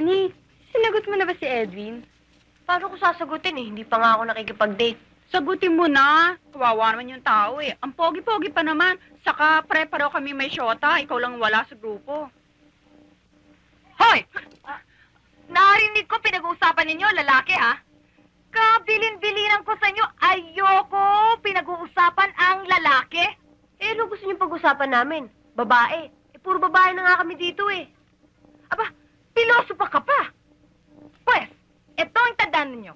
Honey, sinagot mo na ba si Edwin? Paano ko sasagutin eh? Hindi pa nga ako nakikipag-date. Sagutin mo na. Kawawa naman yung tao eh. Ang pogi-pogi pa naman. Saka pre-pareho kami may shota. Ikaw lang wala sa grupo. Hoy! Narinig ko pinag-uusapan ninyo, lalaki ha? Kabilin-bilinan ko sa inyo, ayoko pinag-uusapan ang lalaki. Eh, ano gusto niyo pag-usapan namin? Babae. Eh, puro babae na nga kami dito eh. Aba, piloso pa ka pa. Pwes, ito ang tandaan ninyo.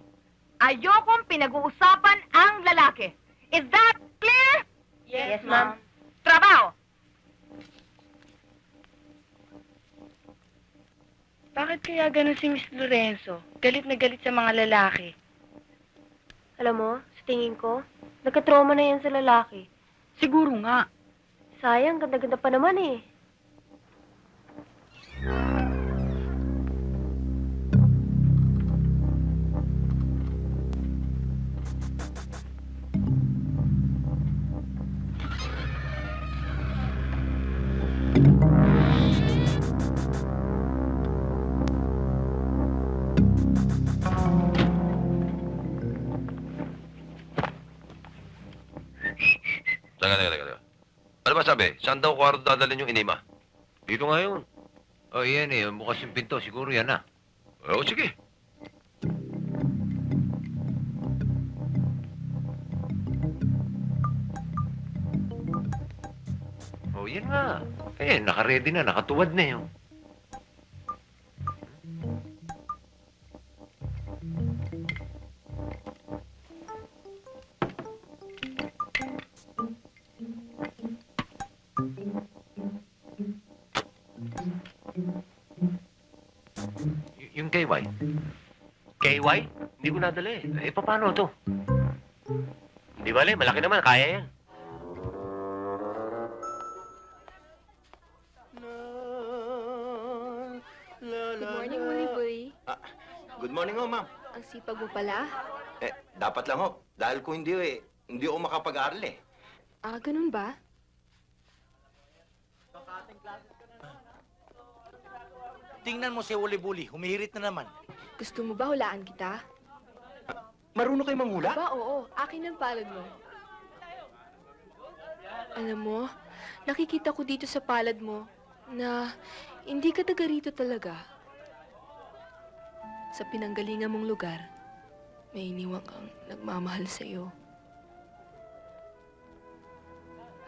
Ayokong pinag-uusapan ang lalaki. Is that clear? Yes, ma'am. Trabaho! Bakit kaya ganun si Miss Lorenzo? Galit na galit sa mga lalaki. Alam mo, sa tingin ko, nagka-trauma na yan sa lalaki. Siguro nga. Sayang, ganda-ganda pa naman eh. Teka, teka. teka. Ano ba sabi? Saan daw kwarto dadalhin yung inima? Dito nga yun. Oh, yan eh. Bukas yung pinto. Siguro yan na. Oo, sige. Oh, yan nga. Eh, naka-ready na. Nakatuwad na yun. Yung KY. KY? Hindi ko nadala eh. Eh, paano to? Hindi bale, malaki naman. Kaya yan. Good morning ho, ma'am. Ang sipag mo pala. Eh, dapat lang ho. Dahil kung hindi eh, hindi ako makapag-aral eh. Ah, ganun ba? Tingnan mo si Uli Buli, humihirit na naman. Gusto mo ba hulaan kita? Marunong kayo manghula? Ba, oo. Akin ang palad mo. Alam mo, nakikita ko dito sa palad mo na hindi ka taga rito talaga. Sa pinanggalingan mong lugar, may iniwan kang nagmamahal sa'yo.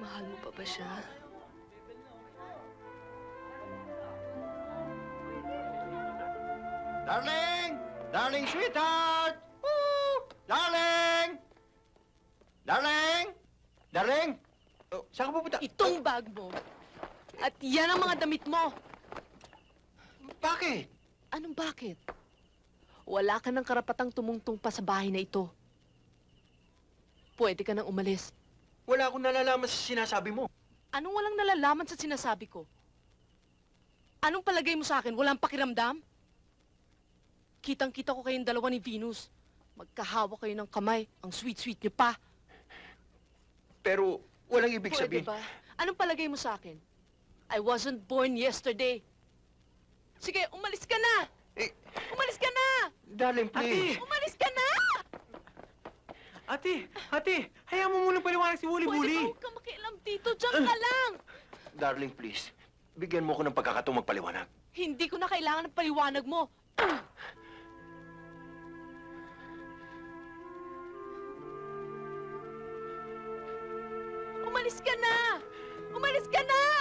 Mahal mo pa ba siya? Darling! Darling sweetheart! Woo! Darling! Darling! Darling! Oh, saan ka pupunta? Itong bag mo. At yan ang mga damit mo. Bakit? Anong bakit? Wala ka ng karapatang tumungtong pa sa bahay na ito. Pwede ka nang umalis. Wala akong nalalaman sa sinasabi mo. Anong walang nalalaman sa sinasabi ko? Anong palagay mo sa akin? Walang pakiramdam? Kitang-kita ko kayong dalawa ni Venus. Magkahawa kayo ng kamay. Ang sweet-sweet niyo pa. Pero walang ibig Pwede sabihin. ba? Anong palagay mo sa akin? I wasn't born yesterday. Sige, umalis ka na! Eh. Umalis ka na! Darling, please. Umalis ka na! Ate, ate, hayaan mo munang paliwanag si Pwede ba huwag ka makialam dito? Diyan ka lang! Darling, please. Bigyan mo ko ng pagkakataong magpaliwanag. Hindi ko na kailangan ng paliwanag mo. Umalis ka na! Umalis ka na!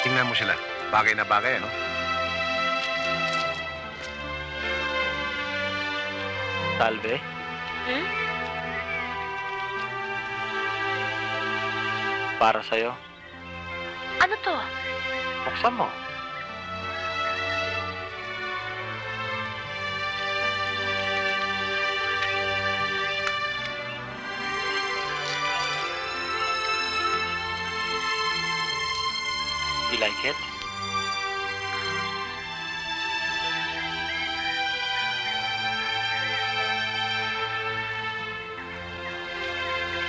Tingnan mo sila. Bagay na bagay, ano? Salve. Hmm? Para sa'yo. Ano to? Buksan mo. Like it?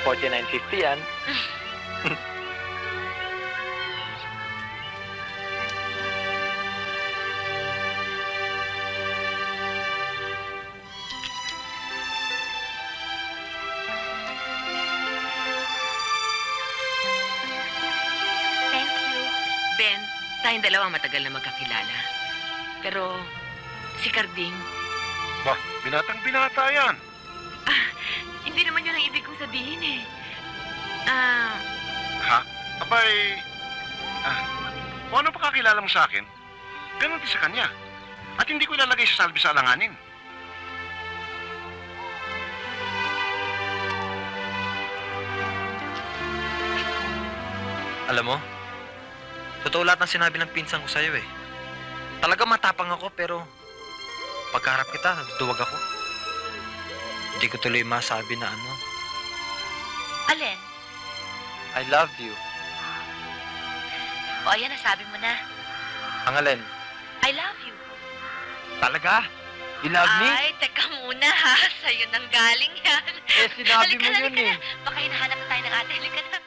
Forty-nine fifty yan. tayong dalawa matagal na magkakilala. Pero, si Carding, Ba, binatang binata yan. hindi naman yun ang ibig kong sabihin eh. Ah, Ha? Abay, ah, kung ano pa kakilala mo sa akin, ganun din sa kanya. At hindi ko ilalagay sa salbi sa alanganin. Alam mo, totoo lahat ng sinabi ng pinsan ko sa'yo eh. Talaga matapang ako pero pagkarap kita, duwag ako. Hindi ko tuloy masabi na ano. Alin? I love you. O, ayan, nasabi mo na. Ang alin? I love you. Talaga? You love me? Ay, teka muna ha. Sa'yo nang galing yan. Eh, sinabi Halika mo na, yun eh. Baka hinahanap na tayo ng ate. Halika na.